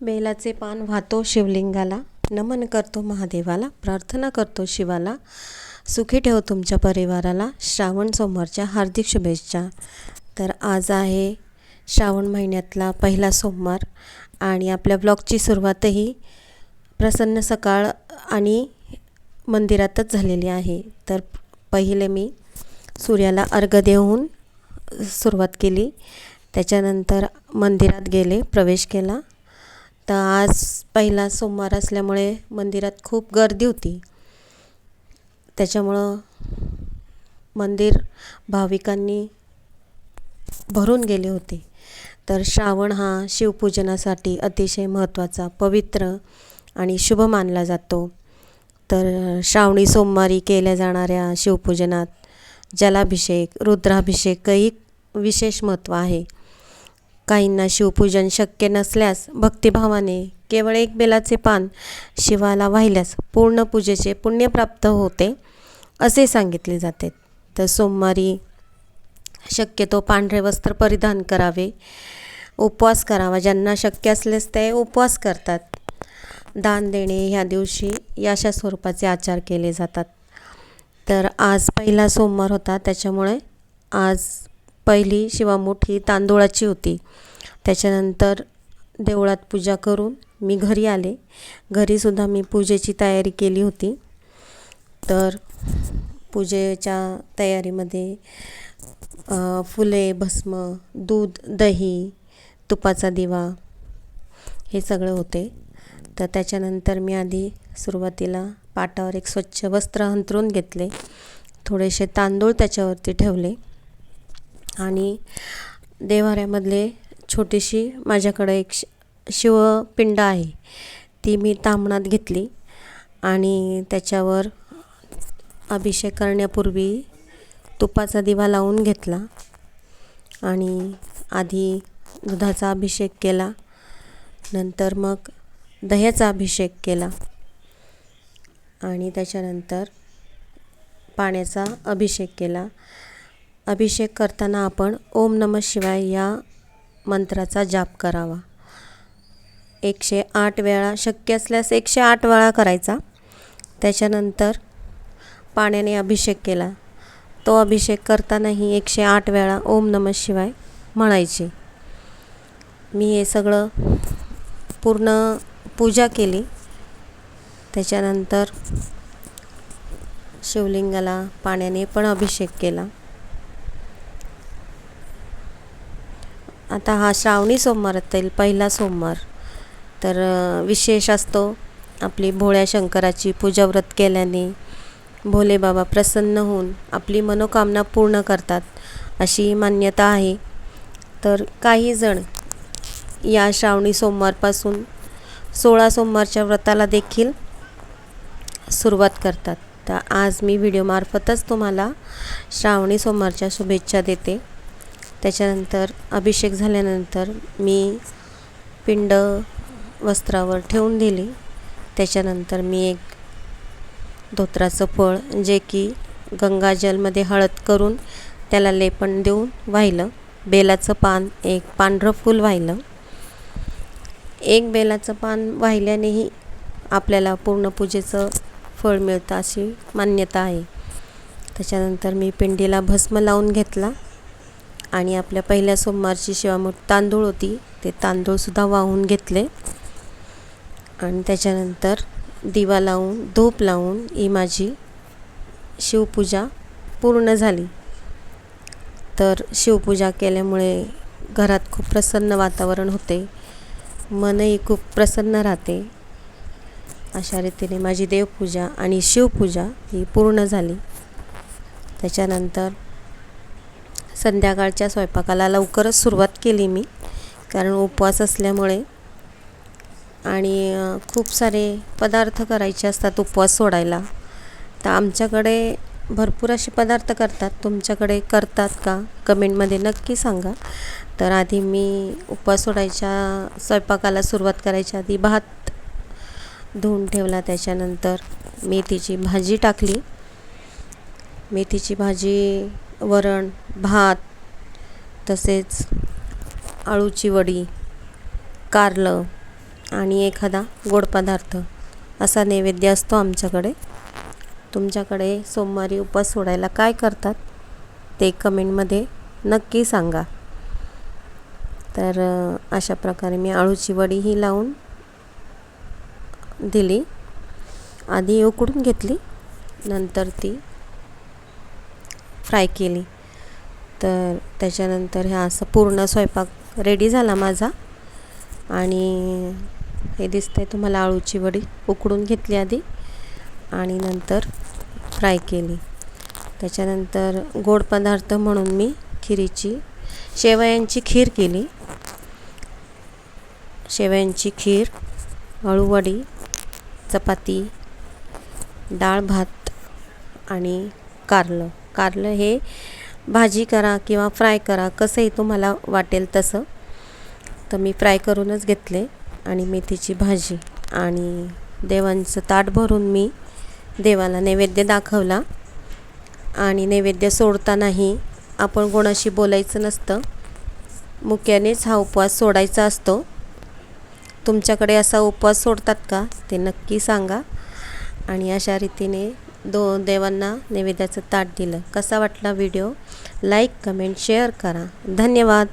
बेलाचे पान वाहतो शिवलिंगाला. नमन करतो महादेवाला. प्रार्थना करतो शिवाला. सुखी ठेव तुमच्या परिवाराला. श्रावण सोमवारच्या हार्दिक शुभेच्छा. तर आज आहे श्रावण महिन्यातला पहिला सोमवार आणि आपल्या ब्लॉगची सुरुवातही प्रसन्न सकाळ आणि मंदिरातच झालेली आहे. तर पहिले मी सूर्याला अर्घ देऊन सुरुवात केली. त्याच्यानंतर मंदिरात गेले प्रवेश केला. तर आज पहिला सोमवार असल्यामुळे मंदिरात खूप गर्दी होती. त्याच्यामुळं मंदिर भाविकांनी भरून गेले होते. तर श्रावण हा शिवपूजनासाठी अतिशय महत्त्वाचा पवित्र आणि शुभ मानला जातो. तर श्रावणी सोमवारी केल्या जाणाऱ्या शिवपूजनात जलाभिषेक रुद्राभिषेकही विशेष महत्त्व आहे. काहींना शिवपूजन शक्य नसल्यास भक्तिभावाने केवळ एक बेलाचे पान शिवाला वाहिल्यास पूर्ण पूजेचे पुण्य प्राप्त होते असे सांगितले जाते. तर सोमवारी शक्यतो पांढरे वस्त्र परिधान करावे. उपवास करावा. ज्यांना शक्य असल्यास ते उपवास करतात. दान देणे ह्या दिवशी याशा स्वरूपाचे आचार केले जातात. तर आज पहिला सोमवार होता. त्याच्यामुळे आज पहिली शिवामूठ ही तांदूळाची होती. त्याच्यानंतर देवळात पूजा करून मी घरी आले. घरीसुद्धा मी पूजेची तयारी केली होती. तर पूजेच्या तयारीमध्ये फुले भस्म दूध दही तुपाचा दिवा हे सगळं होते. तर त्याच्यानंतर मी आधी सुरुवातीला पाटावर एक स्वच्छ वस्त्र अंथरून घेतले. थोडेसे तांदूळ त्याच्यावरती ठेवले. आणि देवाऱ्यामधले छोटीशी माझ्याकडे एक शिवपिंड आहे. ती मी तांबणात घेतली आणि त्याच्यावर अभिषेक करण्यापूर्वी तुपाचा दिवा लावून घेतला आणि आधी दुधाचा अभिषेक केला. नंतर मग दह्याचा अभिषेक केला आणि त्याच्यानंतर पाण्याचा अभिषेक केला. अभिषेक करताना आपण ओम नम शिवाय या मंत्राचा जाप करावा. एकशे आठ वेळा शक्य असल्यास एकशे आठ वेळा करायचा. त्याच्यानंतर पाण्याने अभिषेक केला. तो अभिषेक करतानाही एकशे आठ वेळा ओम नम शिवाय म्हणायचे. मी हे सगळं पूर्ण पूजा केली. त्याच्यानंतर शिवलिंगाला पाण्याने पण अभिषेक केला. आता हा श्रावणी सोमवारातील पहिला सोमवार. तर विशेष असतो आपली भोळ्या शंकराची पूजाव्रत केल्याने. भोले बाबा प्रसन्न होऊन आपली मनोकामना पूर्ण करतात अशी मान्यता आहे. तर काही जण या श्रावणी सोमवारपासून सोळा सोमवारच्या व्रताला देखील सुरुवात करतात. तर आज मी व्हिडिओमार्फतच तुम्हाला श्रावणी सोमवारच्या शुभेच्छा देते. त्याच्यानंतर अभिषेक झाल्यानंतर मी पिंड वस्त्रावर ठेवून दिली. त्याच्यानंतर मी एक धोत्राचं फळ जे की गंगाजलमध्ये हळद करून त्याला लेपण देऊन वाहिलं. बेलाचं पान एक पांढरं फूल वाहिलं. एक बेलाचं पान वाहिल्यानेही आपल्याला पूर्ण पूजेचं फळ मिळतं अशी मान्यता आहे. त्याच्यानंतर मी पिंडीला भस्म लावून घेतला. आणि आपल्या पहिल्या सोमवारची शिवामूठ तांदूळ होती ते तांदूळसुद्धा वाहून घेतले. आणि त्याच्यानंतर दिवा लावून धूप लावून ही माझी शिवपूजा पूर्ण झाली. तर शिवपूजा केल्यामुळे घरात खूप प्रसन्न वातावरण होते. मनही खूप प्रसन्न राहते. अशा रीतीने माझी देवपूजा आणि शिवपूजा ही पूर्ण झाली. त्याच्यानंतर संध्याकाळच्या स्वयंपाकाला लवकरच सुरुवात केली मी. कारण उपवास असल्यामुळे आणि खूप सारे पदार्थ करायचे असतात उपवास सोडायला. तर आमच्याकडे भरपूर असे पदार्थ करतात. तुमच्याकडे करतात का? कमेंटमध्ये नक्की सांगा. तर आधी मी उपवास सोडायच्या स्वयंपाकाला सुरुवात करायच्या आधी भात धुवून ठेवला. त्याच्यानंतर मेथीची भाजी टाकली. मेथीची भाजी वरण भात तसेच अळूची वडी कारलं आणि एखादा गोड पदार्थ असा नैवेद्य असतो आमच्याकडे. तुमच्याकडे सोमवारी उपवास सोडायला काय करतात ते कमेंटमध्ये नक्की सांगा. तर अशा प्रकारे मी अळूची वडी ही लावून दिली. आधी उकडून घेतली. नंतर ती फ्राय केली. तर त्याच्यानंतर ह्या असं पूर्ण स्वयंपाक रेडी झाला माझा. आणि हे दिसतंय तुम्हाला आळूची वडी. उकडून घेतली आधी आणि नंतर फ्राय केली. त्याच्यानंतर गोड पदार्थ म्हणून मी खिरीची शेवयांची खीर केली. शेवयांची खीर अळूवडी चपाती डाळ भात आणि कारलं. कारलं हे भाजी करा किंवा फ्राय करा कसंही तुम्हाला वाटेल तसं. तर मी फ्राय करूनच घेतले आणि मेथीची भाजी आणि देवांचं ताट भरून मी देवाला नैवेद्य दाखवला. आणि नैवेद्य सोडतानाही आपण कोणाशी बोलायचं नसतं. मुख्यानेच हा उपवास सोडायचा असतो. तुमच्याकडे असा उपवास सोडतात का? ते नक्की सांगा. आणि अशा रीतीने दो देवांना नैवेद्याचं ताट दिलं. कसा वाटला व्हिडिओ? लाईक कमेंट शेअर करा. धन्यवाद.